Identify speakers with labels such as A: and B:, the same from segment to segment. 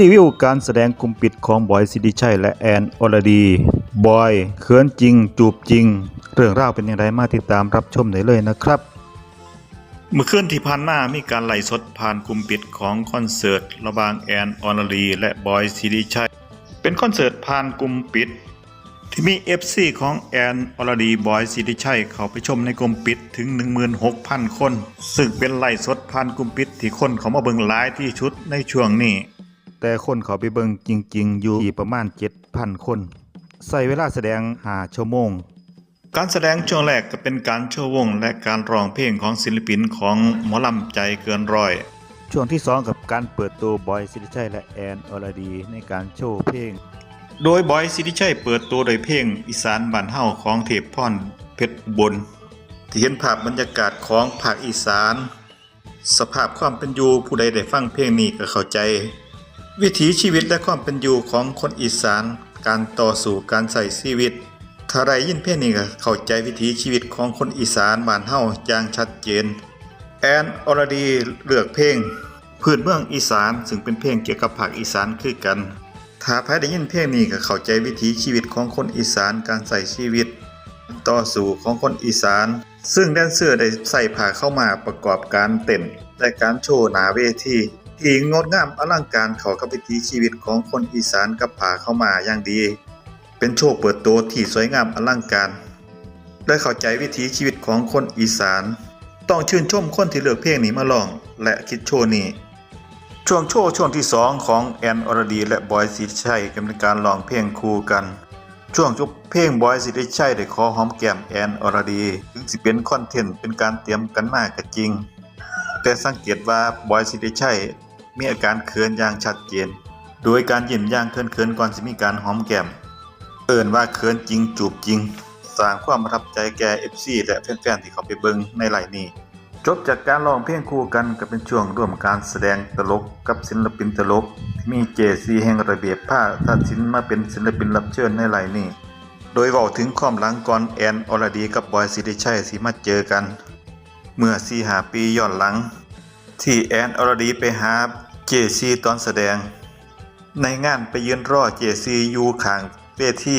A: รีวิวการแสดงกลุ่มปิดของบอยสิริชัยและแอนอรดี บอยเขินจริง จูบจริง เรื่องราวเป็นอย่างไรมาติดตามรับชมได้เลยนะครับ เมื่อคืนที่ผ่านมามีการไล่สดผ่านกลุ่มปิดของคอนเสิร์ตระหว่างแอนอรดี และบอยสิริชัย เป็นคอนเสิร์ตผ่านกลุ่มปิด ที่มี FC ของแอนอรดีบอยสิริชัยเข้าไปชมในกลุ่มปิดถึง 16,000 คน ซึ่งเป็นไล่สดผ่านกลุ่มปิดที่คนเขามาเบิ่งหลายที่ชุดในช่วงนี้ แต่คนเขาไปเบิ่งจริง ๆ อยู่ที่ประมาณ 7,000 คนใส่เวลาแสดง5ชั่วโมง การแสดงช่วงแรกก็เป็นการโชว์วง และการร้องเพลงของศิลปินของหมอลำใจเกินร้อย ช่วงที่ 2 กับการเปิดตัวบอยสิริชัยและแอนอรดีในการโชว์เพลง โดยบอยสิริชัยเปิดตัวโดยเพลงอีสานบ้านเฮาของเทพพรเพชรอุบลที่เห็นภาพบรรยากาศของภาคอีสาน สภาพความเป็นอยู่ผู้ใดได้ฟังเพลงนี้ก็เข้าใจ วิถีชีวิตและความเป็นอยู่ของคนอีสาน การต่อสู้การใส่ชีวิตถ้าได้ยินเพลงนี้ก็เข้าใจวิถีชีวิตของคนอีสานบ้านเฮาอย่างชัดเจน แอนอรดีเลือกเพลงพื้นเมืองอีสานซึ่งเป็นเพลงเกี่ยวกับภาคอีสานคือกัน ถ้าใครได้ยินเพลงนี้ก็เข้าใจวิถีชีวิตของคนอีสานการใส่ชีวิต ต่อสู้ของคนอีสาน ซึ่งแดนเซอร์ได้ใส่ผ้าเข้ามาประกอบการเต้นและการโชว์หนาเวที ที่งดงามอลังการเข้ากับวิถีชีวิตของคนอีสานกับผาเข้ามาอย่างดี เป็นโชว์เปิดตัวที่สวยงามอลังการได้เข้าใจวิถีชีวิตของคนอีสาน ต้องชื่นชมคนที่เลือกเพลงนี้มาร้อง และคิดโชว์นี้ช่วงโชว์ช่วงที่ 2 ของแอนอรดี และบอยสิริชัยกำลังการร้องเพลงคู่กัน ช่วงจบเพลงบอยสิริชัยได้ขอหอมแก้มแอนอรดี ถึงสิเป็นคอนเทนต์เป็นการเตรียมกันมากก็จริง แต่สังเกตว่าบอยสิริชัย มีอาการเขินอย่างชัดเจน โดยการยิ้มอย่างเขินๆก่อนสิมีการหอมแก้ม เอิ่นว่าเขินจริงจูบจริง สร้างความประทับใจแก่ FC และแฟนๆที่เขาไปเบิงในไลน์นี้ จบจากการร้องเพลงคู่กันก็เป็นช่วงร่วมการแสดงตลกกับศิลปินตลก ที่มีเจซีแห่งระเบียบผ้าตัดสินมาเป็นศิลปินรับเชิญในไลน์นี้ โดยเว้าถึงความหลังก่อนแอนอรดีกับบอยสิริชัยสิมาเจอกัน เมื่อ4 5ปีย้อนหลัง ที่แอนอรดีไปหาเจซีตอนแสดง ในงานไปยืนรอเจซีอยู่ข้างเวที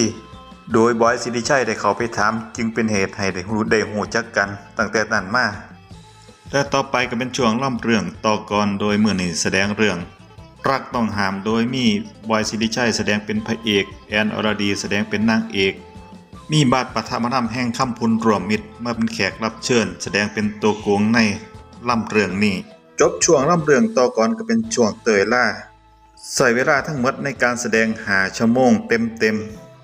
A: โดยบอยสิริชัยได้เข้าไปถาม จึงเป็นเหตุให้ได้รู้ได้หูจักกันตั้งแต่นั้นมาและต่อไปก็เป็นช่วงล่ำเรื่องต่อกรโดยเมื่อนี้แสดงเรื่อง รักต้องห้ามโดยมีบอยสิริชัยแสดงเป็นพระเอก แอนอรดีแสดงเป็นนางเอก มีบาทปฐมธรรมแห่งคำพุนรวมมิตรมาเป็นแขกรับเชิญ แสดงเป็นตัวโกงในล่ำเรื่องนี้ จบช่วงล่ำเรื่องต่อกรก็เป็นช่วงเตยล่าใส่เวลาทั้งหมดในการแสดงหาชั่วโมงเต็ม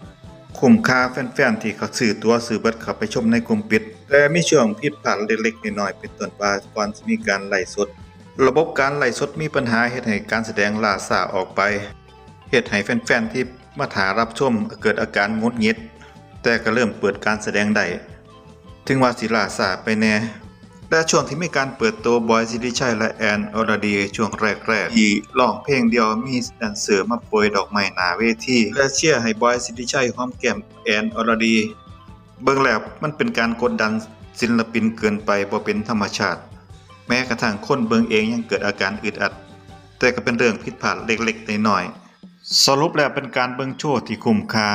A: ๆคุ้มค่าแฟนๆที่เขาซื้อตัวซื้อบัตรเข้าไปชมในกลุ่มปิด แต่มีช่วงผิดพลาดเล็กๆน้อยๆเป็นต้นว่าก่อนจะมีการไล่สด ระบบการไล่สดมีปัญหาเฮ็ดให้การแสดงล่าช้าออกไปเฮ็ดให้แฟนๆที่มาถารับชมเกิดอาการงุดงิดแต่ก็เริ่มเปิดการแสดงได้ถึงว่าสิลาช้าไปแน่ และช่วงที่มีการเปิดตัวบอยสิริชัยและแอนอรดีช่วงแรกๆที่ร้องเพลงเดียวมีแดนเซอร์มาโปรยดอกไม้หนาเวทีและเชียร์ให้บอยสิริชัยหอมแก้มแอนอรดีเบิ่งแล้วมันเป็นการกดดันศิลปินเกินไปบ่เป็นธรรมชาติ แม้กระทั่งคนเบิ่งเองยังเกิดอาการอึดอัด แต่ก็เป็นเรื่องผิดพลาดเล็กๆน้อยๆสรุปแล้วเป็นการเบิ่งโชว์ที่คุ้มค่า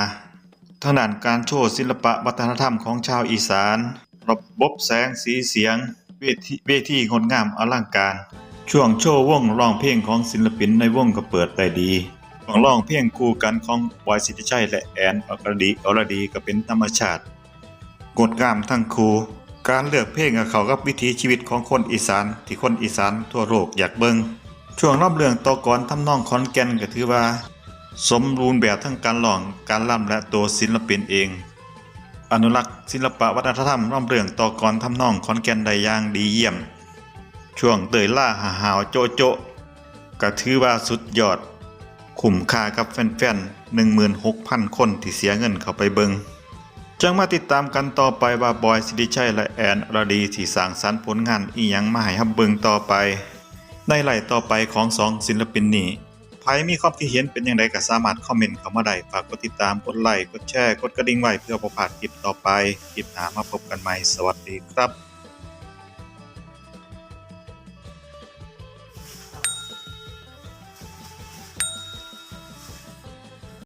A: ทางด้านการโชว์ศิลปะวัฒนธรรมของชาวอีสาน ระบบแสงสีเสียง เวทีงดงามอลังการ ช่วงโชว์วงร้องเพลงของศิลปินในวงก็เปิดได้ดีช่วงร้องเพลงคู่กันของบอยสิทธิชัยและแอนอรดีอรดีก็เป็นธรรมชาติงดงามทั้งคู่การเลือกเพลงกับเขากับวิถีชีวิตของคนอีสานที่คนอีสานทั่วโลกอยากเบิงช่วงรอบเรื่องตอกรทำนองคอนแก่นก็ถือว่า สมบูรณ์แบบทั้งการร้องการล่ำและตัวศิลปินเอง อนุรักษ์ศิลปะวัฒนธรรมรอบเรื่องต่อกรทำนองคอนแกนได้อย่างดีเยี่ยม ช่วงเตยล่าหาหาวโจโจะก็ถือว่าสุดยอด คุ้มค่ากับแฟนๆ16,000 คนที่เสียเงินเข้าไปเบิงจังมาติดตามกันต่อไปว่าบอยสิริชัยและแอนรดีที่สร้างสรรค์ผลงานอีหยังมาให้ฮับเบิงต่อไป ในไหล่ต่อไปของสองศิลปินนี้ ใครมีความคิดเห็นเป็นอย่างไรก็สามารถคอมเมนต์เข้ามาได้ฝากกดติดตามกดไลค์กดแชร์กดกระดิ่งไว้เพื่อบ่พลาดคลิปต่อไปคลิปหน้ามาพบกันใหม่สวัสดีครับ